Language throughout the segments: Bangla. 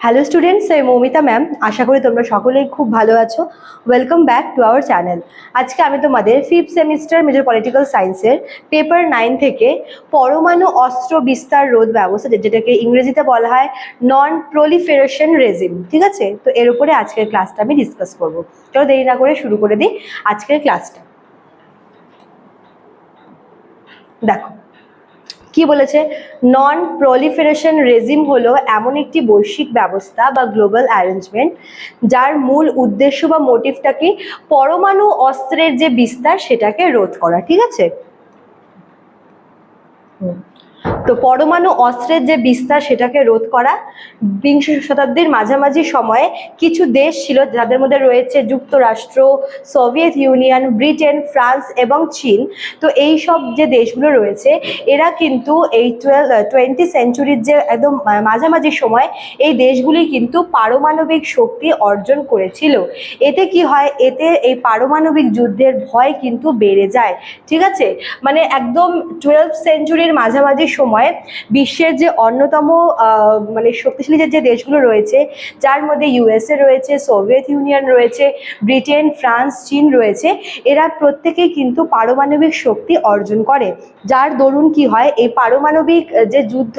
হ্যালো স্টুডেন্টস আমি মৌমিতা ম্যাম আশা করি তোমরা সকলেই খুব ভালো আছো। Welcome back to our channel আজকে আমি তোমাদের ফিফথ সেমিস্টার মেজর পলিটিক্যাল সায়েন্সের পেপার নাইন থেকে পরমাণু অস্ত্র বিস্তার রোধ ব্যবস্থা যেটাকে ইংরেজিতে বলা হয় নন প্রলিফেরেশন রেজিম ঠিক আছে? তো এর উপরে আজকের ক্লাসটা আমি ডিসকাস করব। চলো দেরি না করে শুরু করে দিই আজকের ক্লাসটা দেখো কি বলেছে নন প্রলিফারেশন রেজিম হলো এমন একটি বৈশ্বিক ব্যবস্থা বা গ্লোবাল অ্যারেঞ্জমেন্ট যার মূল উদ্দেশ্য বা মোটিভটা কি পরমাণু অস্ত্রের যে বিস্তার সেটাকে রোধ করা, ঠিক আছে। তো পরমাণু অস্ত্রের যে বিস্তার সেটাকে রোধ করা বিংশ শতাব্দীর মাঝামাঝি সময়ে কিছু দেশ ছিল যাদের মধ্যে রয়েছে যুক্তরাষ্ট্র, সোভিয়েত ইউনিয়ন, ব্রিটেন, ফ্রান্স এবং চীন। তো এই সব যে দেশগুলো রয়েছে, এরা কিন্তু এই টুয়েলভ টোয়েন্টি সেঞ্চুরির যে একদম মাঝামাঝি সময় এই দেশগুলি কিন্তু পারমাণবিক শক্তি অর্জন করেছিল। এতে কি হয়? এতে এই পারমাণবিক যুদ্ধের ভয় কিন্তু বেড়ে যায়। ঠিক আছে? মানে একদম টুয়েলভ সেঞ্চুরির মাঝামাঝি সময় বিশ্বের যে অন্যতম মানে শক্তিশালী যে দেশগুলো রয়েছে, যার মধ্যে ইউএসএ রয়েছে সোভিয়েত ইউনিয়ন রয়েছে ব্রিটেন ফ্রান্স চীন রয়েছে, এরা প্রত্যেকেই কিন্তু পারমাণবিক শক্তি অর্জন করে। যার দরুন কি হয়, এই পারমাণবিক যে যুদ্ধ,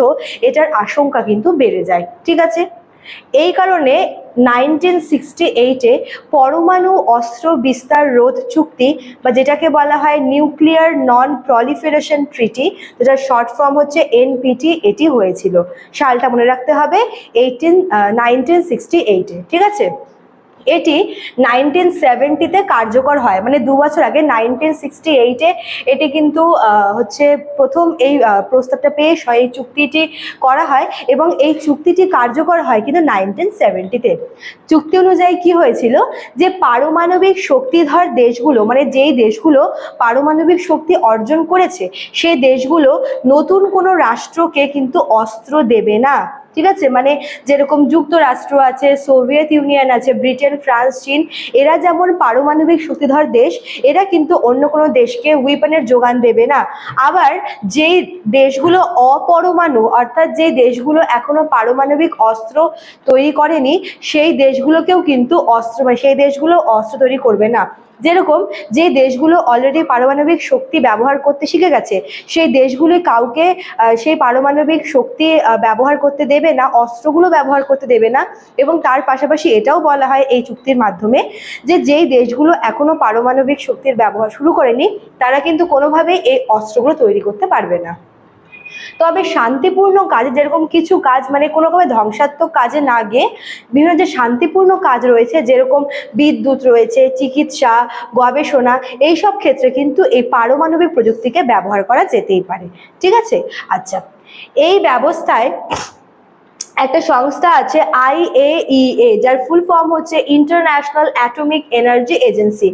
এটার আশঙ্কা কিন্তু বেড়ে যায়। ঠিক আছে? এই কারণে নাইনটিন সিক্সটি এইটে পরমাণু অস্ত্র বিস্তার রোধ চুক্তি বা যেটাকে বলা হয় নিউক্লিয়ার নন প্রলিফেরেশন ট্রিটি যেটা শর্ট ফর্ম হচ্ছে এনপিটি এটি হয়েছিল। সালটা মনে রাখতে হবে এইটিন নাইনটিন সিক্সটি এইটে ঠিক আছে? এটি নাইনটিন সেভেন্টিতে কার্যকর হয়। মানে দু বছর আগে নাইনটিন সিক্সটি এইটে এটি কিন্তু হচ্ছে প্রথম এই প্রস্তাবটা পেশ হয় এই চুক্তিটি করা হয় এবং এই চুক্তিটি কার্যকর হয় কিন্তু নাইনটিন সেভেন্টিতে চুক্তি অনুযায়ী কি হয়েছিল? যে পারমাণবিক শক্তিধর দেশগুলো মানে যেই দেশগুলো পারমাণবিক শক্তি অর্জন করেছে, সেই দেশগুলো নতুন কোনো রাষ্ট্রকে কিন্তু অস্ত্র দেবে না। ঠিক আছে? মানে যেরকম যুক্তরাষ্ট্র আছে, সোভিয়েত ইউনিয়ন আছে, ব্রিটেন, ফ্রান্স, চীন, এরা যেমন পারমাণবিক শক্তিধর দেশ, এরা কিন্তু অন্য কোনো দেশকে উইপনের যোগান দেবে না। আবার যেই দেশগুলো অপরমাণু, অর্থাৎ যে দেশগুলো এখনও পারমাণবিক অস্ত্র তৈরি করেনি, সেই দেশগুলোকেও কিন্তু অস্ত্র মানে সেই দেশগুলো অস্ত্র তৈরি করবে না। যেরকম যে দেশগুলো অলরেডি পারমাণবিক শক্তি ব্যবহার করতে শিখে গেছে, সেই দেশগুলো কাউকে সেই পারমাণবিক শক্তি ব্যবহার করতে দেবে না, অস্ত্রগুলো ব্যবহার করতে দেবে না এবং তার পাশাপাশি এটাও বলা হয় এই চুক্তির মাধ্যমে যে যেই দেশগুলো এখনও পারমাণবিক শক্তির ব্যবহার শুরু করেনি, তারা কিন্তু কোনোভাবেই এই অস্ত্রগুলো তৈরি করতে পারবে না। তবে শান্তিপূর্ণ কাজে যেরকম কিছু কাজ মানে কোনোভাবে ধ্বংসাত্মক কাজে না গিয়ে বিভিন্ন যে শান্তিপূর্ণ কাজ রয়েছে, যেরকম বিদ্যুৎ রয়েছে, চিকিৎসা, গবেষণা এই সব ক্ষেত্রে কিন্তু এই পারমাণবিক প্রযুক্তিকে ব্যবহার করা যেতেই পারে। ঠিক আছে? আচ্ছা এই ব্যবস্থায় একটা সংস্থা আছে আইএইএ যার ফুল ফর্ম হচ্ছে ইন্টারন্যাশনাল অ্যাটমিক এনার্জি এজেন্সি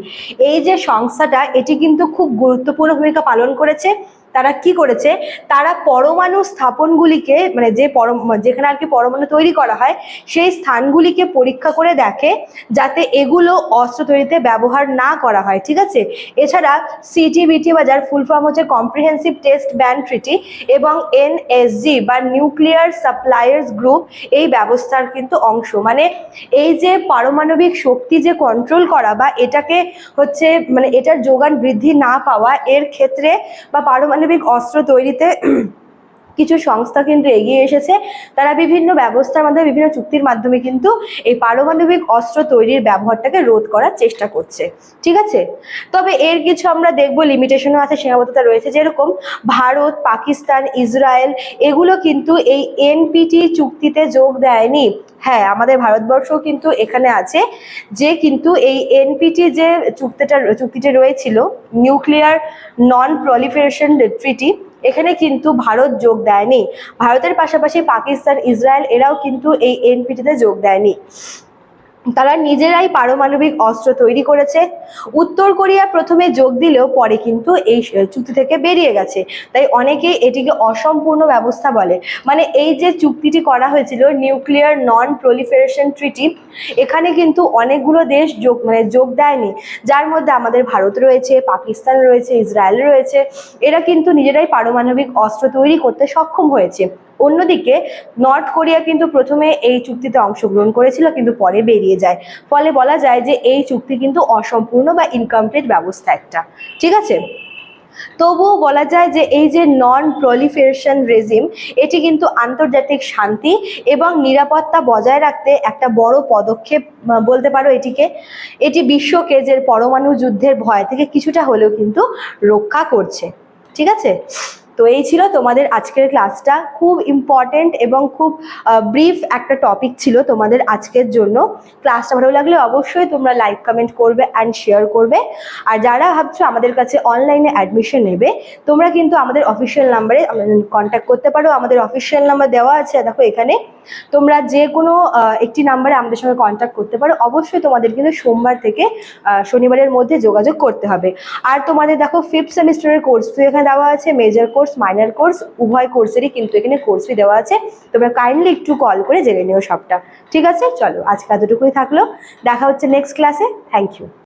এই যে সংস্থাটা, এটি কিন্তু খুব গুরুত্বপূর্ণ ভূমিকা পালন করেছে। তারা কি করেছে? তারা পরমাণু স্থাপনগুলিকে মানে যে পরম, যেখানে আর কি পরমাণু তৈরি করা হয়, সেই স্থানগুলিকে পরীক্ষা করে দেখে যাতে এগুলো অস্ত্র তৈরিতে ব্যবহার না করা হয়, ঠিক আছে? এছাড়া সিটিবিটি বা যার ফুল ফর্ম হচ্ছে কম্প্রিহেন্সিভ টেস্ট ব্যান ট্রিটি এবং এনএসজি বা নিউক্লিয়ার সাপ্লায়ার্স গ্রুপ এই ব্যবস্থার কিন্তু অংশ। মানে এই যে পারমাণবিক শক্তি যে কন্ট্রোল করা বা এটাকে হচ্ছে মানে এটার যোগান বৃদ্ধি না পাওয়া, এর ক্ষেত্রে বা পারমাণবিক অস্ত্র তৈরিতে কিছু সংস্থা কিন্তু এগিয়ে এসেছে। তারা বিভিন্ন ব্যবস্থার মাধ্যমে বিভিন্ন চুক্তির মাধ্যমে কিন্তু এই পারমাণবিক অস্ত্র তৈরির ব্যবহারটাকে রোধ করার চেষ্টা করছে। ঠিক আছে? তবে এর কিছু আমরা দেখব লিমিটেশনও আছে, সীমাবদ্ধতা রয়েছে। যেরকম ভারত, পাকিস্তান, ইসরায়েল, এগুলো কিন্তু এই এনপিটি চুক্তিতে যোগ দেয়নি। হ্যাঁ আমাদের ভারতবর্ষও কিন্তু এখানে আছে যে কিন্তু এই এনপিটি যে চুক্তিটা চুক্তিটা রয়েছিল নিউক্লিয়ার নন প্রলিফারেশন ট্রিটি এখানে কিন্তু ভারত যোগ দেয়নি। ভারতের পাশাপাশি পাকিস্তান, ইসরায়েল, এরাও কিন্তু এই এনপিটিতে যোগ দেয়নি। তারা নিজেরাই পারমাণবিক অস্ত্র তৈরি করেছে। উত্তর কোরিয়া প্রথমে যোগ দিলেও পরে কিন্তু এই চুক্তি থেকে বেরিয়ে গেছে। তাই অনেকেই এটিকে অসম্পূর্ণ ব্যবস্থা বলে। মানে এই যে চুক্তিটি করা হয়েছিল, নিউক্লিয়ার নন প্রলিফারেশন ট্রিটি, এখানে কিন্তু অনেকগুলো দেশ যোগ মানে যোগ দেয়নি। যার মধ্যে আমাদের ভারত রয়েছে, পাকিস্তান রয়েছে, ইসরায়েল রয়েছে। এরা কিন্তু নিজেরাই পারমাণবিক অস্ত্র তৈরি করতে সক্ষম হয়েছে। অন্যদিকে নর্থ কোরিয়া কিন্তু প্রথমে এই চুক্তিতে অংশগ্রহণ করেছিল, কিন্তু পরে বেরিয়ে যায়। ফলে বলা যায় যে এই চুক্তি কিন্তু অসম্পূর্ণ বা ইনকমপ্লিট ব্যবস্থা একটা। ঠিক আছে? তবুও বলা যায় যে এই যে নন প্রলিফারেশন রেজিম এটি কিন্তু আন্তর্জাতিক শান্তি এবং নিরাপত্তা বজায় রাখতে একটা বড় পদক্ষেপ বলতে পারো এটিকে। এটি বিশ্বকে যে পরমাণু যুদ্ধের ভয় থেকে কিছুটা হলেও কিন্তু রক্ষা করছে। ঠিক আছে? তো এই ছিল তোমাদের আজকের ক্লাসটা খুব ইম্পর্টেন্ট এবং খুব ব্রিফ একটা টপিক ছিল তোমাদের আজকের জন্য। ক্লাসটা ভালো লাগলে অবশ্যই তোমরা লাইক কমেন্ট করবে অ্যান্ড শেয়ার করবে। আর যারা ভাবছ আমাদের কাছে অনলাইনে অ্যাডমিশন নেবে, তোমরা কিন্তু আমাদের অফিসিয়াল নাম্বারে কন্ট্যাক্ট করতে পারো। আমাদের অফিসিয়াল নাম্বার দেওয়া আছে, দেখো এখানে। তোমরা যে কোনো একটি নাম্বারে আমাদের সঙ্গে কন্ট্যাক্ট করতে পারো। অবশ্যই তোমাদের কিন্তু সোমবার থেকে শনিবারের মধ্যে যোগাযোগ করতে হবে। আর তোমাদের দেখো ফিফথ সেমিস্টারের কোর্স এখানে দেওয়া আছে মেজর কোর্স মাইনার কোর্স, উভয় কোর্সেরই কিন্তু এখানে কোর্স ফি দেওয়া আছে। তোমরা কাইন্ডলি একটু কল করে জেনে নিও সবটা। ঠিক আছে? চলো, আজকে এতটুকুই থাকল। দেখা হচ্ছে নেক্সট ক্লাসে থ্যাংক ইউ